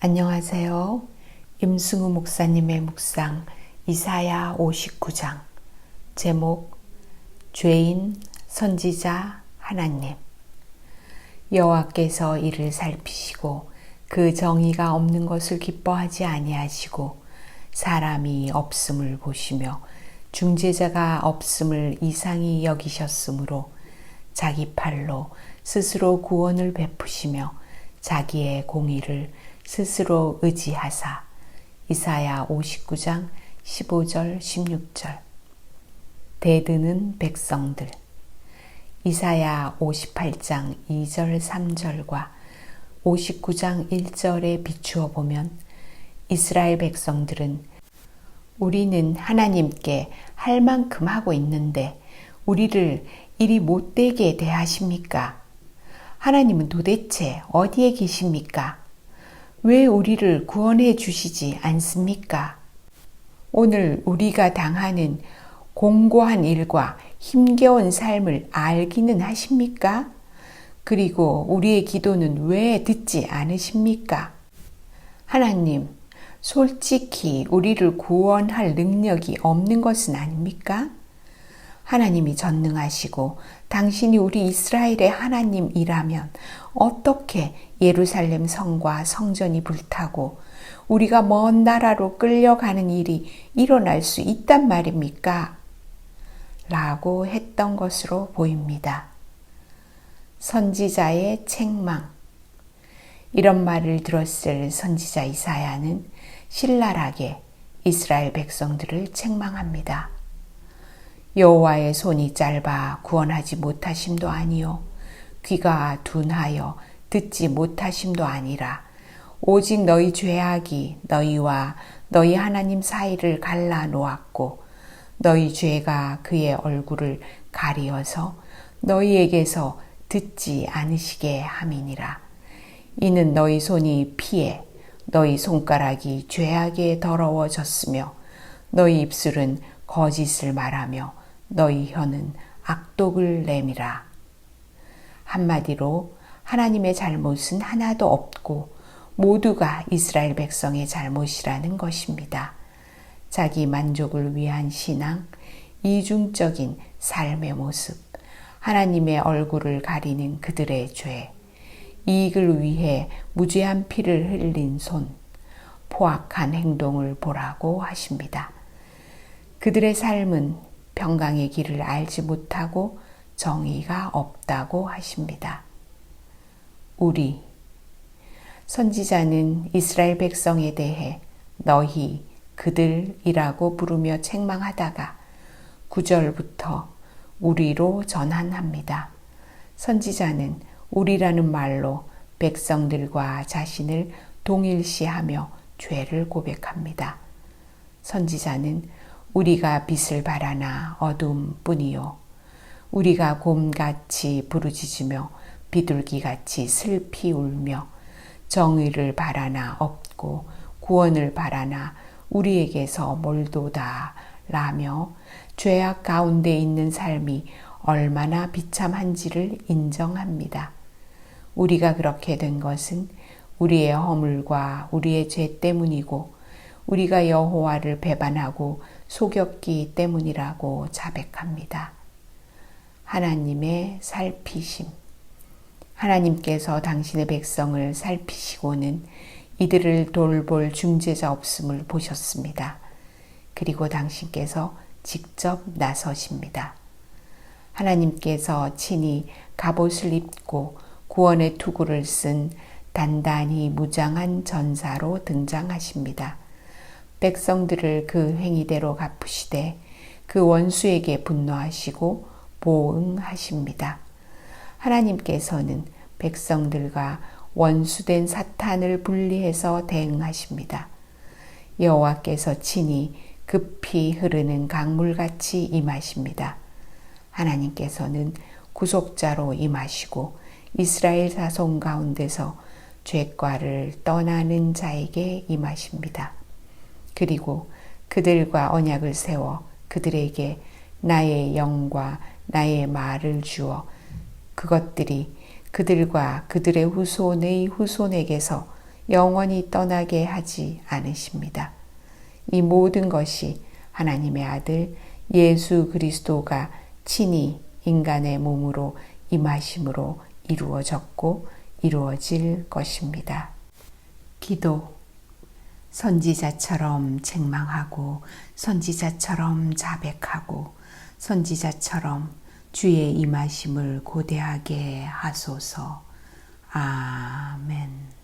안녕하세요. 임승우 목사님의 묵상 이사야 59장 제목 죄인 선지자 하나님 여호와께서 이를 살피시고 그 정의가 없는 것을 기뻐하지 아니하시고 사람이 없음을 보시며 중재자가 없음을 이상히 여기셨으므로 자기 팔로 스스로 구원을 베푸시며 자기의 공의를 스스로 의지하사 이사야 59장 15절 16절 대드는 백성들 이사야 58장 2절 3절과 59장 1절에 비추어 보면 이스라엘 백성들은 우리는 하나님께 할 만큼 하고 있는데 우리를 이리 못되게 대하십니까? 하나님은 도대체 어디에 계십니까? 왜 우리를 구원해 주시지 않습니까? 오늘 우리가 당하는 공고한 일과 힘겨운 삶을 알기는 하십니까? 그리고 우리의 기도는 왜 듣지 않으십니까? 하나님, 솔직히 우리를 구원할 능력이 없는 것은 아닙니까? 하나님이 전능하시고 당신이 우리 이스라엘의 하나님이라면 어떻게 예루살렘 성과 성전이 불타고 우리가 먼 나라로 끌려가는 일이 일어날 수 있단 말입니까? 라고 했던 것으로 보입니다. 선지자의 책망. 이런 말을 들었을 선지자 이사야는 신랄하게 이스라엘 백성들을 책망합니다. 여호와의 손이 짧아 구원하지 못하심도 아니요. 귀가 둔하여 듣지 못하심도 아니라 오직 너희 죄악이 너희와 너희 하나님 사이를 갈라 놓았고 너희 죄가 그의 얼굴을 가리어서 너희에게서 듣지 않으시게 함이니라. 이는 너희 손이 피해 너희 손가락이 죄악에 더러워졌으며 너희 입술은 거짓을 말하며 너희 혀는 악독을 내밀라. 한마디로 하나님의 잘못은 하나도 없고 모두가 이스라엘 백성의 잘못이라는 것입니다. 자기 만족을 위한 신앙, 이중적인 삶의 모습, 하나님의 얼굴을 가리는 그들의 죄, 이익을 위해 무죄한 피를 흘린 손, 포악한 행동을 보라고 하십니다. 그들의 삶은 평강의 길을 알지 못하고 정의가 없다고 하십니다. 우리 선지자는 이스라엘 백성에 대해 너희 그들이라고 부르며 책망하다가 9절부터 우리로 전환합니다. 선지자는 우리라는 말로 백성들과 자신을 동일시하며 죄를 고백합니다. 선지자는 우리가 빛을 바라나 어둠 뿐이요. 우리가 곰같이 부르짖으며 비둘기같이 슬피 울며 정의를 바라나 없고 구원을 바라나 우리에게서 멀도다 라며 죄악 가운데 있는 삶이 얼마나 비참한지를 인정합니다. 우리가 그렇게 된 것은 우리의 허물과 우리의 죄 때문이고 우리가 여호와를 배반하고 속였기 때문이라고 자백합니다. 하나님의 살피심. 하나님께서 당신의 백성을 살피시고는 이들을 돌볼 중재자 없음을 보셨습니다. 그리고 당신께서 직접 나서십니다. 하나님께서 친히 갑옷을 입고 구원의 투구를 쓴 단단히 무장한 전사로 등장하십니다. 백성들을 그 행위대로 갚으시되 그 원수에게 분노하시고 보응하십니다. 하나님께서는 백성들과 원수된 사탄을 분리해서 대응하십니다. 여호와께서 친히 급히 흐르는 강물같이 임하십니다. 하나님께서는 구속자로 임하시고 이스라엘 자손 가운데서 죄과를 떠나는 자에게 임하십니다. 그리고 그들과 언약을 세워 그들에게 나의 영과 나의 말을 주어 그것들이 그들과 그들의 후손의 후손에게서 영원히 떠나게 하지 않으십니다. 이 모든 것이 하나님의 아들 예수 그리스도가 친히 인간의 몸으로 임하심으로 이루어졌고 이루어질 것입니다. 기도 선지자처럼 책망하고 선지자처럼 자백하고 선지자처럼 주의 임하심을 고대하게 하소서. 아멘.